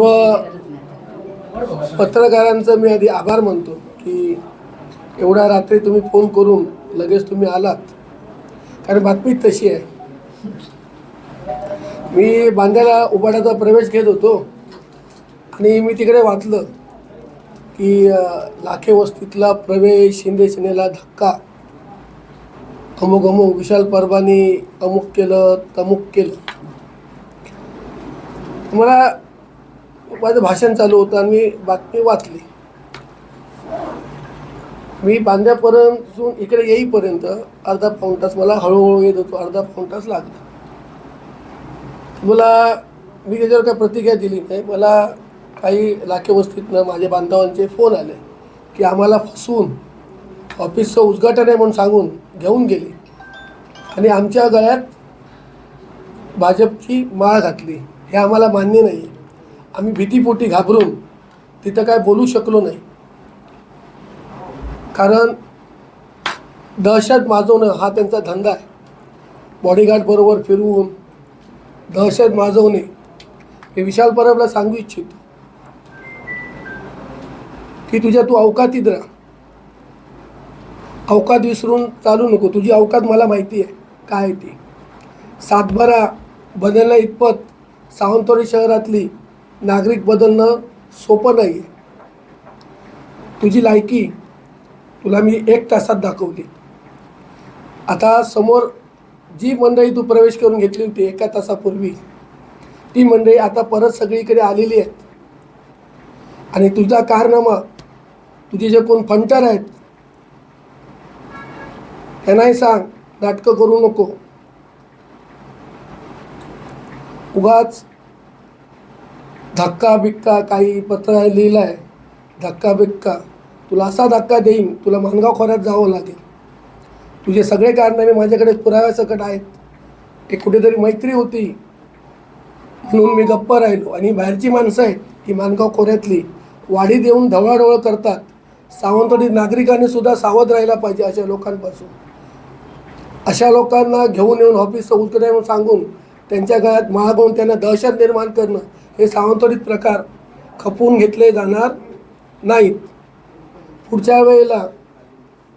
व पत्रकारांचं मी आधी आभार मानतो की एवढ्या रात्री तुम्ही फोन करून लगेच तुम्ही आलात. कारण बातमी तशी आहे. मी बांद्याला उबाड्याचा प्रवेश घेत होतो आणि मी तिकडे वाचलं की लाखे वस्तीतला प्रवेश शिंदे सेनेला धक्का. अमुक अमुक विशाल परबानी अमुक केलं तमुक केलं. मला माझं भाषण चालू होतं आणि मी बातमी वाचली. मी बांद्यापर्यंत इकडे येईपर्यंत अर्धा पाऊण तास मला हळूहळू येत होतो अर्धा पाऊण तास लागला. मला मी त्याच्यावर काही प्रतिक्रिया दिली नाही. मला काही लाखेवस्तीतनं माझ्या बांधवांचे फोन आले की आम्हाला फसवून ऑफिसचं उद्घाटन आहे म्हणून सांगून घेऊन गेले. आणि आमच्या गळ्यात भाजपची माळ घातली. हे आम्हाला मान्य नाही आम्ही भीतीपोटी घाबरून तिथं काय बोलू शकलो नाही. कारण दहशत माजवणं हा त्यांचा धंदा आहे. बॉडीगार्ड बरोबर फिरवून दहशत माजवणे हे विशाल परबला सांगू इच्छितो. की तुझ्या तू अवकातीत राहा. अवकात विसरून चालू नको. तुझी अवकात मला माहिती आहे. काय आहे ती? सातबारा बदलण्या इतपत सावंतवाडी शहरातली नागरिक बदलणं सोपं नाही आहे तुझी लायकी तुला मी एक तासात दाखवली. आता समोर जी मंडळी तू प्रवेश करून घेतली होती एका तासापूर्वी ती मंडळी आता परत सगळीकडे आलेली आहेत. आणि तुझा कारनामा तुझे जे कोण फंटर आहेत त्यांनाही सांग नाटकं करू नको. उगाच धक्का बिक्का काही पत्र लिहिलं आहे धक्का बिक्का. तुला असा धक्का देईन तुला मानगाव खोऱ्यात जावं लागेल. तुझे सगळे कारनामे माझ्याकडे पुराव्यासकट आहेत. ते कुठेतरी मैत्री होती. म्हणून मी गप्प राहिलो. आणि बाहेरची माणसं आहेत ही मानगाव खोऱ्यातली वाढी देऊन ढवळाढवळ करतात. सावंतवाडी नागरिकांनी सुद्धा सावध राहायला पाहिजे अशा लोकांपासून. अशा लोकांना घेऊन येऊन ऑफिसचं उचलून सांगून त्यांच्या गळ्यात मागवून त्यांना दहशत निर्माण करणं हे सावंतवाडीत प्रकार खपवून घेतले जाणार नाहीत. पुढच्या वेळेला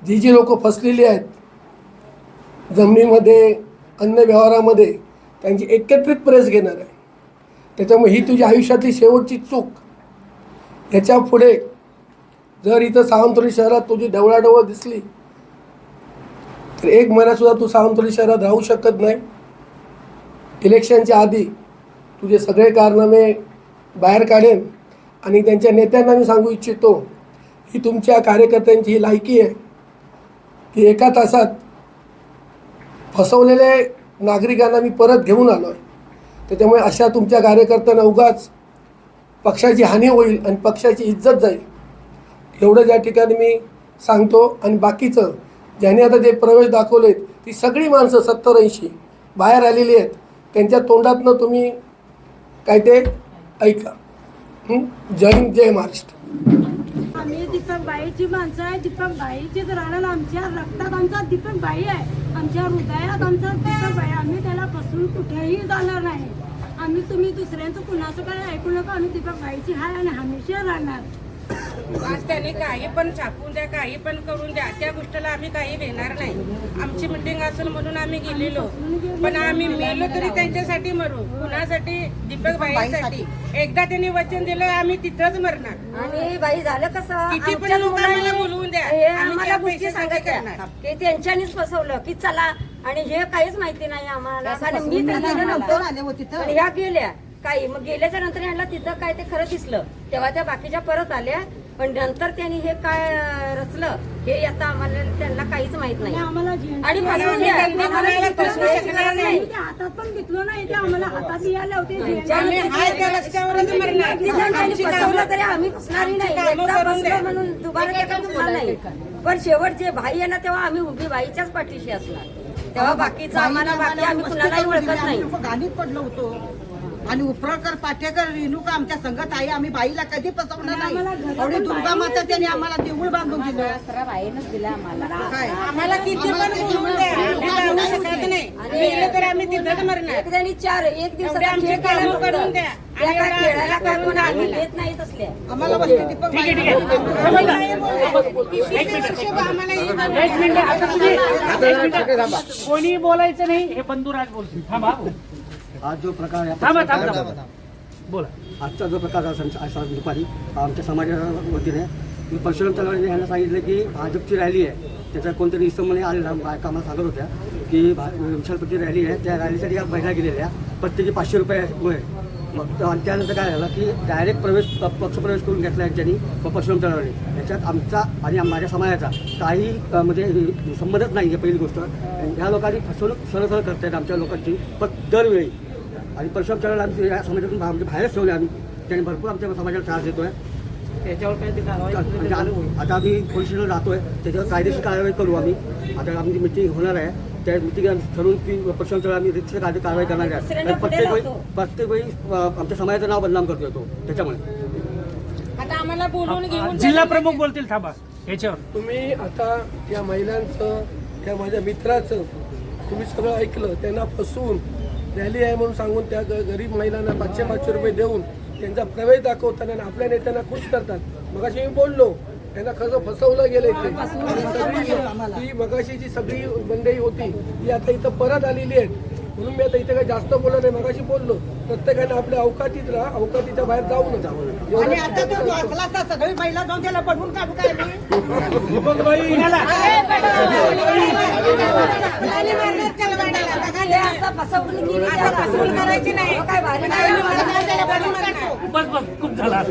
जी जी लोकं फसलेली आहेत जमिनीमध्ये अन्य व्यवहारामध्ये त्यांची एकत्रित प्रेस घेणार आहे. त्याच्यामुळे ही तुझ्या आयुष्यातली शेवटची चूक. ह्याच्या पुढे जर इथं सावंतवाडी शहरात तुझी ढवळाढवळ दिसली तर एक महिनासुद्धा तू सावंतवाडी शहरात राहू शकत नाही. इलेक्शनच्या आधी तुझे सगळे कारनामे बाहेर काढेन आणि त्यांच्या नेत्यांना मी सांगू इच्छितो ही तुमच्या कार्यकर्त्यांची ही लायकी आहे की एका तासात फसवलेले नागरिकांना मी परत घेऊन आलो आहे. त्याच्यामुळे अशा तुमच्या कार्यकर्त्यांना उगाच पक्षाची हानी होईल आणि पक्षाची इज्जत जाईल. एवढं ज्या ठिकाणी मी सांगतो आणि बाकीचं ज्यांनी आता जे प्रवेश दाखवलेत ती सगळी माणसं सत्तर ऐंशी बाहेर आलेली आहेत. त्यांच्या तोंडातनं तुम्ही काय ते? ऐका. जय हिंद जय महाराष्ट्र. आम्ही दीपक बाईची माणसं आहे. दीपक बाईचीच राहणार आमच्या रक्तात आमचा दीपक बाई आहे. आमच्या हृदयात आमचा दीपक बाई आम्ही त्याला बसून कुठेही जाणार नाही. आम्ही तुम्ही दुसऱ्यांचं कुणाचं काय ऐकू नका. आम्ही दीपक बाईची हाय आणि हमेशा राहणार. आज त्यांनी काही पण छापून द्या काही पण करून द्या त्या गोष्टीला आम्ही काही देणार नाही. आमची मिटिंग असेल म्हणून आम्ही गेलेलो. पण आम्ही मेलो तरी त्यांच्यासाठी मरू कुणासाठी? दीपक बाईसाठी. एकदा त्यांनी वचन दिलं आम्ही तिथंच मरणार. आणि बाई झालं कसं? किती पण लोक आम्हाला बोलवून द्या. हे आम्ही आम्हाला गोष्टी सांगायच्या. की त्यांच्यानीच फसवलं की चला. आणि हे काहीच माहिती नाही आम्हाला. मी तर गेलो नव्हतो पण ह्या गेल्या. काही मग गेल्याच्यानंतर ह्यांना तिथं काय ते खरं दिसलं. तेव्हा त्या बाकीच्या परत आल्या. पण नंतर त्यांनी हे काय रचलं हे आता आम्हाला त्यांना काहीच माहीत नाही. आणि हातात पण घेतलो नाही ते आम्हाला हातात यायला होते फसवलं तरी आम्ही नाही. म्हणून दुबारा नाही. पण शेवट जे भाई आहे ना तेव्हा आम्ही उभी बाईच्याच पाठीशी असणार. तेव्हा बाकीचं आम्हाला बाकी आम्ही कुणालाही ओळखत नाही. गाणीत पडलो होतो. आणि उपरकर पाटेकर रेणुका आमच्या संगत आहे आम्ही बाईला कधी फसवलं नाही. एवढी पण दुर्गा माता त्यांनी आम्हाला देऊळ बांधून दिलं. काय? आम्हाला किती पण बोलून द्या आम्ही जाऊ शकत नाही. मेलं तर आम्ही तिथंच मरणार. एक जणी चार एक एवढे दिवसाचा आमचे खेळ केला कामं फक्त. करून द्या. त्या आणि काय खेळायला आम्हाला काय कोण आम्ही करून देत नाहीत असल्या. आम्हाला वस्ती दीपक ठीक आहे ठीक आहे. किती मिनिट कोणी बोलायचं नाही हे बंधुराज बोलतील. थांबा. आज जो प्रकार आहे थांबा थांबा थांबा. बोला. आजचा जो प्रकार झाला सं- आज दुपारी आमच्या समाजाच्या वतीने मी परशुराम चव्हाण यांना सांगितलं की भाजपची रॅली आहे. त्याचा कोणतरी इसमने आलेला बायका आम्हाला सांगत होत्या की भा विशालपती रॅली आहे. त्या रॅलीसाठी या महिला गेलेल्या. प्रत्येकी पाचशे रुपये होय मग त- आणि त्यानंतर काय झालं की डायरेक्ट प्रवेश प- पक्षप्रवेश करून घेतला यांच्यानी व परशुराम चळवळी याच्यात आमचा आणि आम- माझ्या समाजाचा काही अ, म्हणजे संबंधच नाही आहे पहिली गोष्ट. ह्या लोकांनी फसवणूक सरळ सरळ करतायत आमच्या लोकांची. पण दरवेळी आणि परशुराम चळवळ आम्ही या समाजातून बा- म्हणजे बाहेरच ठेवले आम्ही. त्याने भरपूर आमच्या समाजाला त्रास देतोय. आम्ही- आता आम्ही पोलीस स्टेशनला जातोय. त्याच्यावर कायदेशीर कारवाई करू आम्ही. आता आमची मिटिंग होणार आहे. त्या मिटिंग ठरवून की परशुराम आम्ही रितसर कायदे कारवाई करणार आहे. प्रत्येक वेळी. प्रत्येक वेळी आमच्या समाजाचं नाव बदनाम करतोय तो. त्याच्यामुळे. आता आम्हाला बोलून घेऊन जिल्हा प्रमुख बोलतील थांबा. याच्यावर. तुम्ही आता या महिलांचं या माझ्या मित्राचं तुम्ही सगळं ऐकलं त्यांना फसवून रॅली आहे म्हणून सांगून त्या ग- गरीब महिलांना पाचशे पाचशे रुपये देऊन त्यांचा प्रवेश दाखवतात आणि आपल्या नेत्यांना खुश करतात. मगाशी मी बोललो त्यांना कसं फसवलं गेलं इथे. ही मगाशी जी सगळी मंडळी होती ती आता इथं परत आलेली आहेत. म्हणून मी आता इथे काही जास्त बोलत नाही मगाशी बोललो. प्रत्येकाने आपल्या अवकातीत राहा अवकातीच्या बाहेर जाऊ नका. आणि आता तो असला तर सगळी महिला जाऊन त्याला पडवून काढू काय मी फसवणूक केली त्याला. करायची नाही. काय भारी नाही. बस बस खूप झाला